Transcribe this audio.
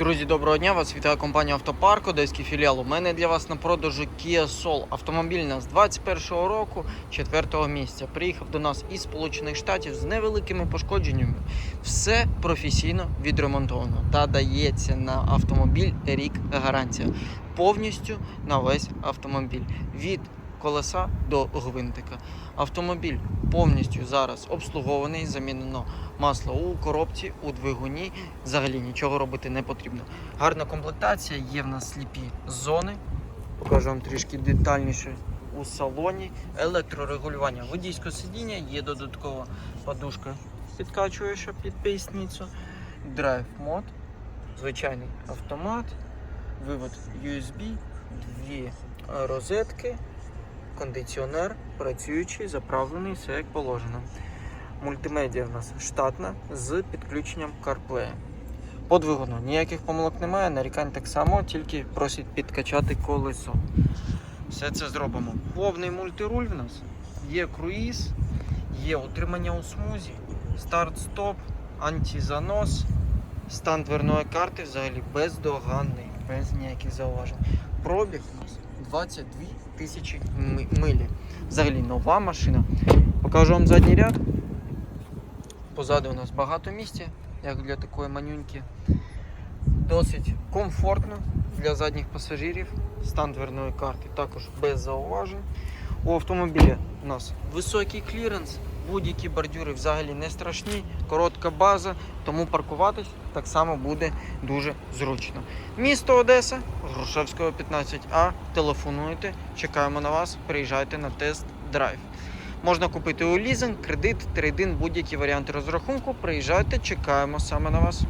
Друзі, доброго дня! Вас вітає компанія Автопарк, одеський філіал. У мене для вас на продажу Kia Soul. Автомобіль нас 21-го року, 4-го місця. Приїхав до нас із Сполучених Штатів з невеликими пошкодженнями. Все професійно відремонтовано та дається на автомобіль рік гарантія. Повністю на весь автомобіль. Від колеса до гвинтика. Автомобіль повністю зараз обслугований, замінено масло у коробці, у двигуні. Взагалі нічого робити не потрібно. Гарна комплектація, є в нас сліпі зони. Покажу вам трішки детальніше у салоні. Електрорегулювання водійського сидіння, є додаткова подушка підкачуюча під поясницю. Драйв мод, звичайний автомат, вивод USB, дві розетки, кондиціонер працюючий, заправлений, все як положено. Мультимедіа в нас штатна з підключенням CarPlay. По ніяких помилок немає, нарікань так само, тільки просять підкачати колесо. Все це зробимо. Повний мультируль в нас, є круїз, є утримання у смузі, старт-стоп, антизанос, стан дверної карти взагалі бездоганний, без ніяких зауважень. Пробіг у нас 22 тисячі ми- милі. Взагалі нова машина. Покажу вам задній ряд. Позаду у нас багато місця, як для такої манюньки. Досить комфортно для задніх пасажирів. Стан дверної карти також без зауважень. У автомобіля у нас високий кліренс, будь-які бордюри взагалі не страшні, коротка база, тому паркуватись так само буде дуже зручно. Місто Одеса, Грушевського 15А. Телефонуйте, чекаємо на вас, приїжджайте на тест-драйв. Можна купити у лізинг, кредит, трейдин, будь-які варіанти розрахунку. Приїжджайте, чекаємо саме на вас.